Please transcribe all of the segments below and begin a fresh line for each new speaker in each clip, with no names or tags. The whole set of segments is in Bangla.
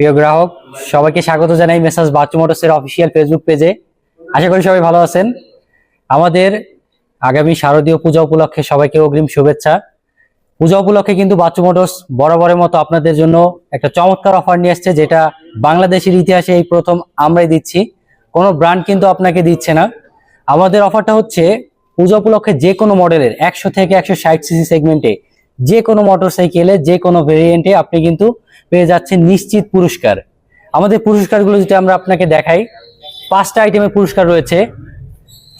প্রিয় গ্রাহক, সবাইকে স্বাগত জানাই মেসাজ বাচ্চু মোটরসের অফিসিয়াল ফেসবুক পেজে আশা করি সবাই ভালো আছেন। আমাদের আগামী শারদীয় পূজা উপলক্ষে সবাইকে অগ্রিম শুভেচ্ছা। পূজা উপলক্ষে কিন্তু বাচ্চু মোটরস বরাবরের মতো আপনাদের জন্য একটা চমৎকার অফার নিয়ে আসছে, যেটা বাংলাদেশের ইতিহাসে এই প্রথম আমরাই দিচ্ছি। কোনো ব্র্যান্ড কিন্তু আপনাকে দিচ্ছে না। আমাদের অফারটা হচ্ছে পূজা উপলক্ষে যে কোনো মডেলের একশো থেকে একশো ষাট সিসি সেগমেন্টে যে কোনো মোটরসাইকেলে যে কোনো ভেরিয়েন্টে আপনি কিন্তু পেয়ে যাচ্ছেন নিশ্চিত পুরস্কার। আমাদের পুরস্কারগুলো যদি আমরা আপনাকে দেখাই, পাঁচটা আইটেমের পুরস্কার রয়েছে।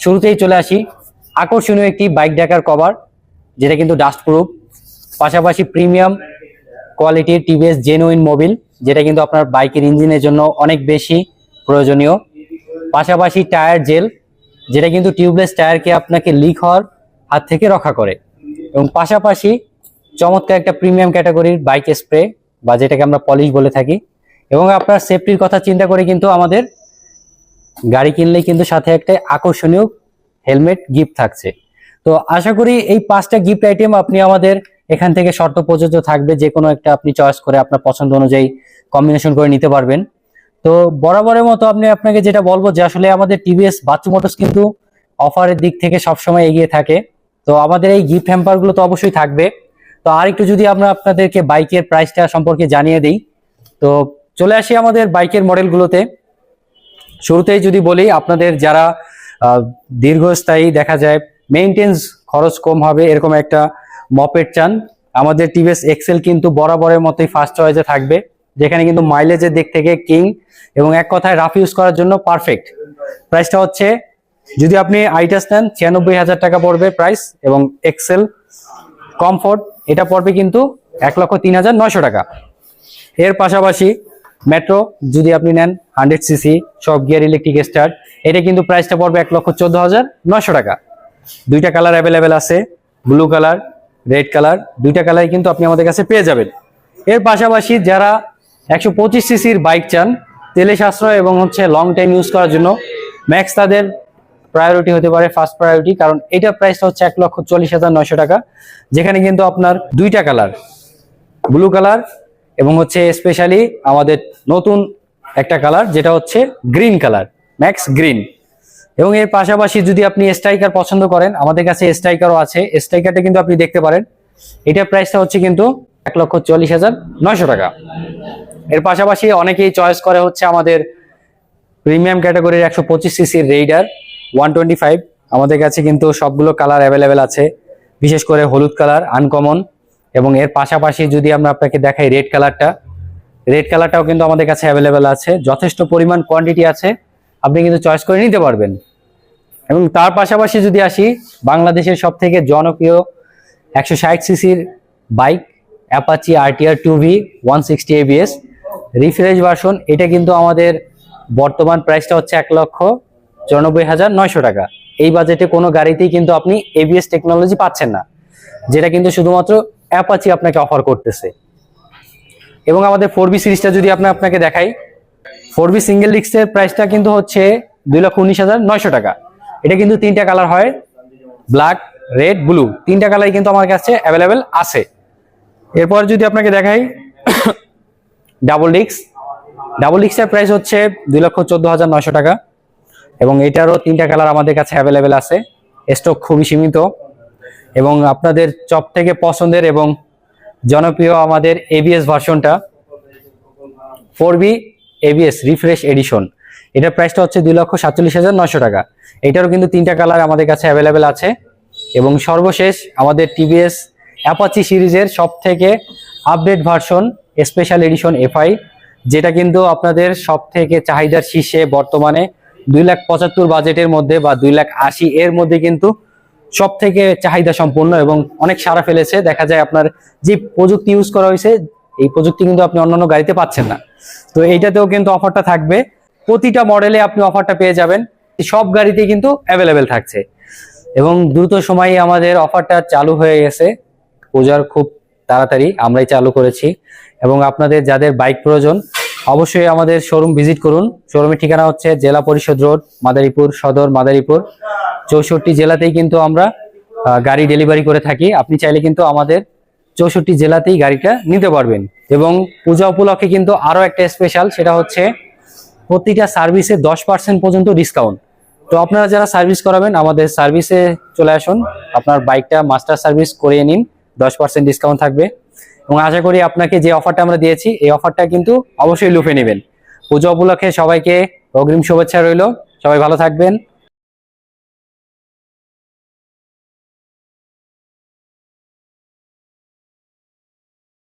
শুরুতেই চলে আসি। আকর্ষণীয় একটি বাইক ডাকার কভার যেটা কিন্তু ডাস্ট প্রুফ পাশাপাশি প্রিমিয়াম কোয়ালিটির টিভিএস জেনুইন মোবিল যেটা কিন্তু আপনার বাইকের ইঞ্জিনের জন্য অনেক বেশি প্রয়োজনীয়। পাশাপাশি টায়ার জেল যেটা কিন্তু টিউবলেস টায়ারকে আপনাকে লিক হওয়ার হাত থেকে রক্ষা করে। এবং পাশাপাশি চমৎকার একটা প্রিমিয়াম ক্যাটাগরির বাইক স্প্রে বা যেটাকে আমরা পলিশ বলে থাকি। এবং আপনার সেফটির কথা চিন্তা করে কিন্তু আমাদের গাড়ি কিনলে কিন্তু সাথে একটা আকর্ষণীয় হেলমেট গিফট থাকছে। তো আশা করি এই পাঁচটা গিফট আইটেম আপনি আমাদের এখান থেকে শর্ত প্রযোজ্য থাকবে, যে কোনো একটা আপনি চয়েস করে আপনার পছন্দ অনুযায়ী কম্বিনেশন করে নিতে পারবেন। তো বরাবরের মতো আপনি আপনাকে যেটা বলব যে আসলে আমাদের টিভিএস বাচ্চু মোটরস কিন্তু অফারের দিক থেকে সবসময় এগিয়ে থাকে। তো আমাদের এই গিফট হ্যাম্পারগুলো তো অবশ্যই থাকবে। তো আর একটু যদি আমরা আপনাদেরকে বাইকের প্রাইসটা সম্পর্কে জানিয়ে দিই, তো চলে আসি আমাদের বাইকের মডেলগুলোতে শুরুতেই যদি বলি, আপনাদের যারা দীর্ঘস্থায়ী দেখা যায় মেইনটেন্স খরচ কম হবে এরকম একটা মপেট চান, আমাদের টিভিএস এক্সেল কিন্তু বরাবরের মতোই ফার্স্ট চয়েসে থাকবে, যেখানে কিন্তু মাইলেজের দিক থেকে কিং এবং এক কথায় রাফ ইউজ করার জন্য পারফেক্ট প্রাইসটা হচ্ছে, যদি আপনি আইটাস নেন, ছিয়ানব্বই হাজার টাকা পড়বে প্রাইস এবং এক্সেল কমফোর্ট, এটা পড়বে কিন্তু এক লক্ষ তিন হাজার নয়শো টাকা। এর পাশাপাশি মেট্রো, যদি আপনি নেন হান্ড্রেড সিসি, সব গিয়ার ইলেকট্রিক স্টার্ট এটা কিন্তু প্রাইসটা পড়বে এক লক্ষ চোদ্দ হাজার নয়শো টাকা। দুইটা কালার অ্যাভেলেবেল আছে, ব্লু কালার, রেড কালার, দুইটা কালার কিন্তু আপনি আমাদের কাছে পেয়ে যাবেন। এর পাশাপাশি যারা একশো পঁচিশ সিসির বাইক চান, তেলে সাশ্রয় এবং হচ্ছে লং টাইম ইউজ করার জন্য ম্যাক্স তাদের প্রায়োরিটি হতে পারে ফার্স্ট প্রায়োরিটি কারণ এটা প্রাইসটা হচ্ছে এক লক্ষ চল্লিশ হাজার নয়শো টাকা। যেখানে কিন্তু আপনার দুইটা কালার ব্লু কালার এবং হচ্ছে স্পেশালি আমাদের নতুন একটা কালার যেটা হচ্ছে গ্রিন কালার ম্যাক্স গ্রিন এবং এর পাশাপাশি যদি আপনি স্ট্রাইকার পছন্দ করেন, আমাদের কাছে স্ট্রাইকারও আছে স্ট্রাইকারটা কিন্তু আপনি দেখতে পারেন। এটার প্রাইসটা হচ্ছে কিন্তু এক লক্ষ চল্লিশ হাজার নয়শো টাকা। এর পাশাপাশি অনেকেই চয়েস করে হচ্ছে আমাদের প্রিমিয়াম ক্যাটাগরির একশো পঁচিশ সিসির রেইডার ওয়ান আমাদের কাছে কিন্তু সবগুলো কালার অ্যাভেলেবেল আছে। বিশেষ করে হলুদ কালার আনকমন এবং এর পাশাপাশি যদি আমরা আপনাকে দেখাই রেড কালারটা রেড কালারটাও কিন্তু আমাদের কাছে অ্যাভেলেবেল আছে। যথেষ্ট পরিমাণ কোয়ান্টিটি আছে, আপনি কিন্তু চয়েস করে নিতে পারবেন। এবং তার পাশাপাশি যদি আসি, বাংলাদেশের সব থেকে জনপ্রিয় একশো ষাট সিসির bike Apache RTR two V one sixty ABS refresh version এটা কিন্তু আমাদের বর্তমান প্রাইসটা হচ্ছে এক লক্ষ চুরানব্বই হাজার নয়শো টাকা। এই বাজেটে কোনো গাড়িতেই কিন্তু আপনি এবিএস টেকনোলজি পাচ্ছেন না, যেটা কিন্তু শুধুমাত্র অ্যাপাচি আপনাকে অফার করতেছে। এবং আমাদের ফোর বি সিরিজটা যদি আপনি আপনাকে দেখাই ফোর বি সিঙ্গেল ডিস্কের প্রাইসটা কিন্তু হচ্ছে দুই লক্ষ উনিশ হাজার নয়শো টাকা। এটা কিন্তু তিনটা কালার হয় ব্ল্যাক রেড ব্লু তিনটা কালারই কিন্তু আমার কাছে অ্যাভেলেবেল আছে। এরপর যদি আপনাকে দেখাই ডাবল ডিক্স ডাবল ডিক্সের প্রাইস হচ্ছে দুই লক্ষ চোদ্দ হাজার নয়শো টাকা। এবং এটারও তিনটা কালার আমাদের কাছে অ্যাভেলেবেল আছে। স্টক খুবই সীমিত। এবং আপনাদের চপ থেকে পছন্দের এবং জনপ্রিয় আমাদের এবিএস ভার্সনটা four B ABS refresh edition এটার প্রাইসটা হচ্ছে দুই লক্ষ সাতচল্লিশ হাজার নশো টাকা। এটারও কিন্তু তিনটা কালার আমাদের কাছে অ্যাভেলেবেল আছে। এবং সর্বশেষ আমাদের টিভিএস অ্যাপাচি সিরিজের সব থেকে update version special edition FI যেটা কিন্তু আপনাদের সব থেকে চাহিদার শীর্ষে বর্তমানে দুই লাখ পঁচাত্তর বাজেটের মধ্যে বা দুই লাখ আশি এর মধ্যে কিন্তু সব থেকে চাহিদা সম্পূর্ণ এবং অনেক সারা ফেলেছে। দেখা যায় আপনার যে প্রযুক্তি ইউজ করা হয়েছে, এই প্রযুক্তি কিন্তু আপনি অন্যান্য গাড়িতে পাচ্ছেন না। তো এইটাতেও কিন্তু অফারটা থাকবে। প্রতিটা মডেলে আপনি অফারটা পেয়ে যাবেন। সব গাড়িতে কিন্তু অ্যাভেলেবেল থাকছে। এবং দ্রুত সময়ে আমাদের অফারটা চালু হয়ে গেছে। পূজার খুব তাড়াতাড়ি আমরাই চালু করেছি। এবং আপনাদের যাদের বাইক প্রয়োজন অবশ্যই আমাদের শোরুম ভিজিট করুন। শোরুমের ঠিকানা হচ্ছে জেলা পরিষদ রোড, মাদারীপুর, সদর মাদারীপুর। চৌষট্টি জেলাতেই কিন্তু আমরা গাড়ি ডেলিভারি করে থাকি। আপনি চাইলে কিন্তু আমাদের চৌষট্টি জেলাতেই গাড়িটা নিতে পারবেন। এবং পূজা উপলক্ষে কিন্তু আরও একটা স্পেশাল সেটা হচ্ছে প্রতিটা সার্ভিসে দশ পার্সেন্ট পর্যন্ত ডিসকাউন্ট তো আপনারা যারা সার্ভিস করাবেন, আমাদের সার্ভিসে চলে আসুন। আপনার বাইকটা মাস্টার সার্ভিস করিয়ে নিন। দশ পার্সেন্ট ডিসকাউন্ট থাকবে। এবং আশা করি আপনাকে যে অফারটা আমরা দিয়েছি, এই অফারটা কিন্তু অবশ্যই লুফে নেবেন। পুজো উপলক্ষে সবাইকে অগ্রিম শুভেচ্ছা রইল। সবাই ভালো থাকবেন।